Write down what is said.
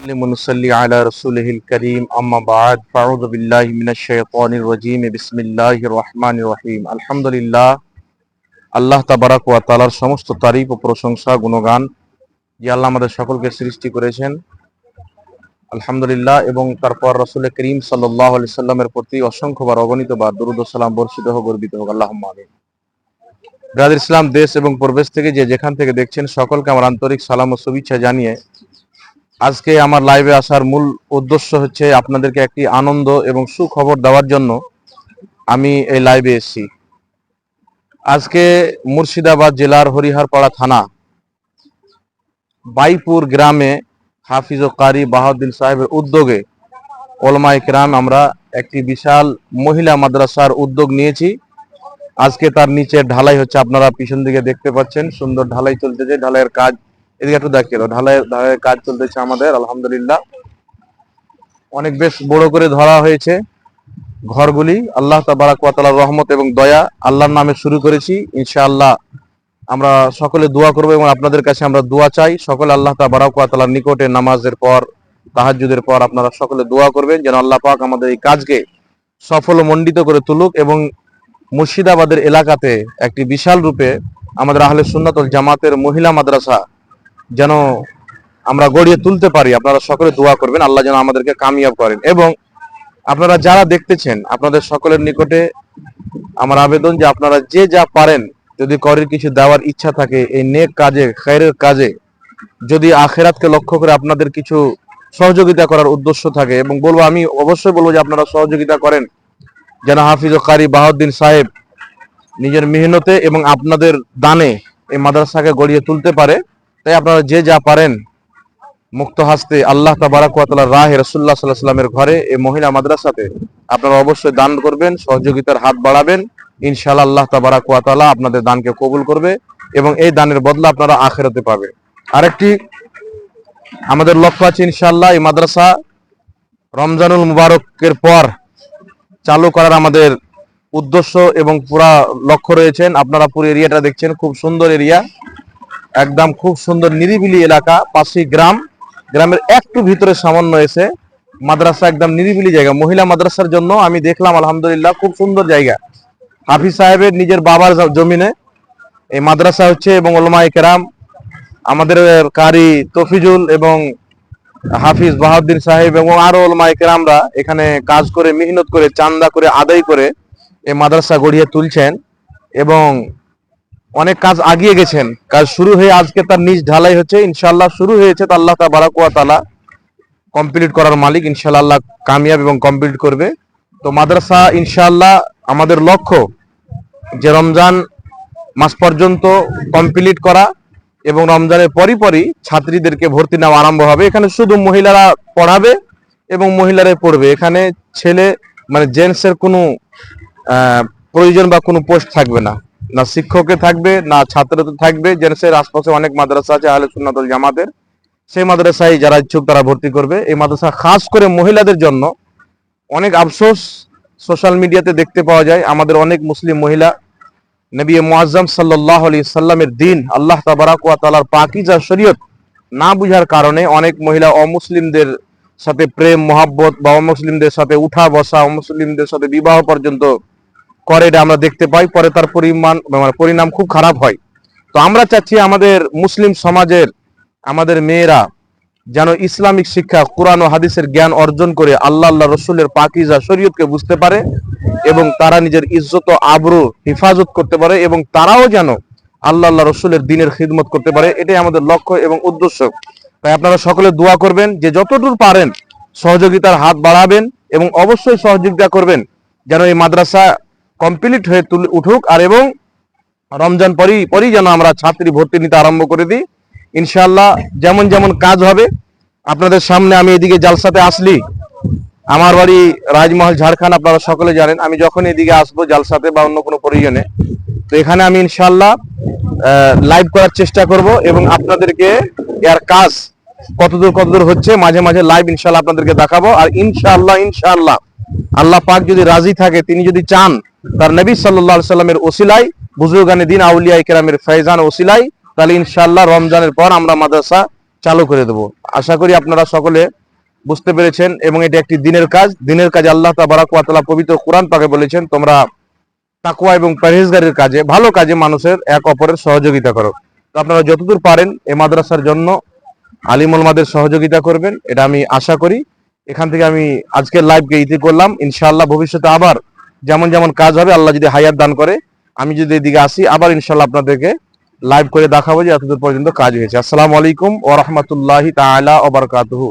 ونصلي على رسوله الكريم أما بعد فأعوذ بالله من الشيطان الرجيم بسم الله الرحمن الرحيم الحمد لله আল্লাহ তাবারাক ওয়া তাআলার সমস্ত তারিফ ও প্রশংসা গুণগান যে আল্লাহ আমাদের সকলকে সৃষ্টি করেছেন আলহামদুলিল্লাহ এবং তারপর রসুল করিম সাল্লাহ আলি সাল্লামের প্রতি অসংখ্যবার অগণিত বার দরুদ ও সালাম বর্ষিত হোক গর্বিত হোক আল্লাহ আমিন ব্রাদ ইসলাম দেশ এবং প্রবেশ থেকে যে যেখান থেকে দেখছেন সকলকে আমার আন্তরিক সালাম ও শুভেচ্ছা জানিয়ে আজকে আমার লাইভে আসার মূল উদ্দেশ্য হচ্ছে আপনাদেরকে একটি আনন্দ এবং সুখবর দেওয়ার জন্য আমি এই লাইভে এসেছি। আজকে মুর্শিদাবাদ জেলার হরিহরপাড়া থানা, বাইপুর গ্রামে হাফিজ ও কারি বাহাউদ্দিন সাহেবের উদ্যোগে ওলমা ইকরাম আমরা একটি বিশাল মহিলা মাদ্রাসার উদ্যোগ নিয়েছি। আজকে তার নিচে ঢালাই হচ্ছে, আপনারা পিছন দিকে দেখতে পাচ্ছেন, সুন্দর ঢালাই চলতেছে। ঢালাইয়ের কাজ এদিকে একটু দেখে ঢালাইয়ের ঢালাইয়ের কাজ চলতেছে আমাদের, আলহামদুলিল্লাহ। অনেক বেশ বড় করে ধরা হয়েছে ঘরগুলি। আল্লাহ তাবারাক ওয়া রহমত এবং দয়া আল্লাহর নামে শুরু করেছি। ইনশাআল্লাহ আমরা সকলে দোয়া করব এবং আপনাদের কাছে আমরা দোয়া চাই। সকলে আল্লাহ তাবারাক ওয়া তাআলার নিকটে নামাজের পর, তাহাজ্জুদের পর আপনারা সকলে দোয়া করবেন যেন আল্লাহ পাক আমাদের এই কাজকে সফল মণ্ডিত করে তুলুক এবং মুর্শিদাবাদের এলাকাতে একটি বিশাল রূপে আমাদের আহলে সুন্নাতুল জামাতের মহিলা মাদ্রাসা যেন আমরা গড়িয়ে তুলতে পারি। আপনারা সকলে দোয়া করবেন, আল্লাহ যেন আমাদেরকে কামিয়াব করেন। এবং আপনারা যারা দেখতেছেন, আপনাদের সকলের নিকটে আমার আবেদন যে আপনারা যে যা পারেন, যদি করের কিছু দেওয়ার ইচ্ছা থাকে, এই নেক কাজে খৈরের কাজে, যদি আখেরাতকে লক্ষ্য করে আপনাদের কিছু সহযোগিতা করার উদ্দেশ্য থাকে, এবং বলব আমি অবশ্যই বলব যে আপনারা সহযোগিতা করেন, যেন হাফিজ কারি বাহাউদ্দিন সাহেব নিজের মেহনতে এবং আপনাদের দানে এই মাদ্রাসাকে গড়িয়ে তুলতে পারে। তাই আপনারা যে যা পারেন মুক্ত হাসতে আল্লাহ তাবারাক ওয়া তাআলার রাহে রাসূলুল্লাহ সাল্লাল্লাহু আলাইহি সাল্লামের ঘরে এই মহিলা মাদ্রাসাতে আপনারা অবশ্যই দান করবেন, সহযোগিতার হাত বাড়াবেন। ইনশাআল্লাহ আল্লাহ তাবারাক ওয়া তাআলা আপনাদের দানকে কবুল করবে এবং এই দানের বদলা আপনারা আখেরাতে পাবে। আরেকটি, আমাদের লক্ষ্য আছে ইনশাআল্লাহ এই মাদ্রাসা রমজানুল মুবারকের পর চালু করার আমাদের উদ্দেশ্য এবং পুরা লক্ষ্য রয়েছেন। আপনারা পুরো এরিয়াটা দেখছেন, খুব সুন্দর এরিয়া। একদম খুব সুন্দর নিরিবিলি এলাকা, পাশেই গ্রাম। গ্রামের একটু ভিতরে সামান্য এসে মাদ্রাসা একদম নিরিবিলি জায়গা। মহিলা মাদ্রাসার জন্য আমি দেখলাম, আলহামদুলিল্লাহ, খুব সুন্দর জায়গা। হাফিজ সাহেবের নিজের বাবার জমিনে। এই মাদ্রাসা হচ্ছে এবং ওলমা কেরাম, আমাদের কারি তফিজুল এবং হাফিজ বাহাউদ্দিন সাহেব এবং আরও ওলমা কেরামরা এখানে কাজ করে, মেহনত করে, চান্দা করে, আদায় করে এই মাদ্রাসা গড়িয়ে তুলছেন। এবং অনেক কাজ আগিয়ে গেছেন। কাজ শুরু হয়ে আজকে তার নিজ ঢালাই হচ্ছে। ইনশাল্লাহ শুরু হয়েছে তো আল্লাহ তাবারাক ওয়া তাআলা কমপ্লিট করার মালিক। ইনশাল্লাহ কামিয়াব এবং কমপ্লিট করবে। তো মাদ্রাসা ইনশাল্লাহ আমাদের লক্ষ্য যে রমজান মাস পর্যন্ত কমপ্লিট করা এবং রমজানের পরই পরই ছাত্রীদেরকে ভর্তি নেওয়া আরম্ভ হবে। এখানে শুধু মহিলারা পড়াবে এবং মহিলারাই পড়বে। এখানে ছেলে মানে জেন্টসের কোনো প্রয়োজন বা কোনো পোস্ট থাকবে না। না শিক্ষকে থাকবে, না ছাত্রতে থাকবে। জেন্টসের আশপাশে অনেক মাদ্রাসা আছে, আহলে সুন্নাতুল জামাতের। সেই মাদ্রাসায় যারা ইচ্ছুক তারা ভর্তি করবে। এই মাদ্রাসা খাস করে মহিলাদের জন্য অনেক আফসোস সোশ্যাল মিডিয়াতে দেখতে পাওয়া যায়। আমাদের অনেক মুসলিম মহিলা, নবী মুআজ্জম সাল্লাল্লাহু আলাইহি সাল্লামের দিন আল্লাহ তাবারাক ওয়া তাআলার পাকিজা শরীয়ত না বুঝার কারণে অনেক মহিলা অমুসলিমদের সাথে প্রেম, মহাব্বত বা অমুসলিমদের সাথে উঠা বসা, অমুসলিমদের সাথে বিবাহ পর্যন্ত করে এটা আমরা দেখতে পাই, পরে তার পরিমাণ মানে পরিণাম খুব খারাপ হয়। তো আমরা চাচ্ছি আমাদের মুসলিম সমাজের, আমাদের মেয়েরা যেন ইসলামিক শিক্ষা, কোরআন ও হাদিসের জ্ঞান অর্জন করে আল্লাহ আল্লাহ রসুলের পাকিজা শরীয়তকে বুঝতে পারে এবং তারা নিজের ইজ্জত ও আবরু হেফাজত করতে পারে এবং তারাও যেন আল্লাহ আল্লাহ রসুলের দিনের খিদমত করতে পারে। এটাই আমাদের লক্ষ্য এবং উদ্দেশ্য। তাই আপনারা সকলে দোয়া করবেন যে যতদূর পারেন সহযোগিতার হাত বাড়াবেন এবং অবশ্যই সহযোগিতা করবেন যেন এই মাদ্রাসা কমপ্লিট হয়ে তুলে উঠুক আর এবং রমজান পরই পরই যেন আমরা ছাত্রী ভর্তি নিতে আরম্ভ করে দিই। ইনশাল্লাহ যেমন যেমন কাজ হবে, আপনাদের সামনে আমি এদিকে জালসাতে আসলি। আমার বাড়ি রাজমহল ঝাড়খণ্ড আপনারা সকলে জানেন। আমি যখন এদিকে আসব জালসাতে বা অন্য কোনো প্রয়োজনে, তো এখানে আমি ইনশাল্লাহ লাইভ করার চেষ্টা করব এবং আপনাদেরকে এর কাজ কতদূর কতদূর হচ্ছে মাঝে মাঝে লাইভ ইনশাল্লাহ আপনাদেরকে দেখাবো। আর ইনশাল্লাহ ইনশাল্লাহ আল্লাহ পাক যদি রাজি থাকে, তিনি যদি চান তার নবী আলাইহি সাল্লামের ওসিলাই বুজুর্গানে দিন আউলিয়া ইকরামের ফয়জান ওসিলাই তাহলে ইনশাল্লাহ রমজানের পর আমরা মাদ্রাসা চালু করে দেব। আশা করি আপনারা সকলে বুঝতে পেরেছেন এবং এটি একটি দিনের কাজ। দিনের কাজ আল্লাহ তাবারাক ওয়া পবিত্র কোরআন পাকে বলেছেন, তোমরা তাকওয়া এবং পরহেজগারির কাজে, ভালো কাজে মানুষের এক অপরের সহযোগিতা করো। তো আপনারা যতদূর পারেন এই মাদ্রাসার জন্য আলিম ওলমাদের সহযোগিতা করবেন, এটা আমি আশা করি। এখান থেকে আমি আজকের লাইভকে ইতি করলাম। ইনশাআল্লাহ ভবিষ্যতে আবার যেমন যেমন কাজ হবে, আল্লাহ যদি হায়াত দান করে, আমি যদি এদিকে আসি, আবার ইনশাল্লাহ আপনাদেরকে লাইভ করে দেখাবো যে এতদূর পর্যন্ত কাজ হয়েছে। আসসালামু আলাইকুম ওয়া রাহমাতুল্লাহি তাআলা ওয়া বারাকাতুহু।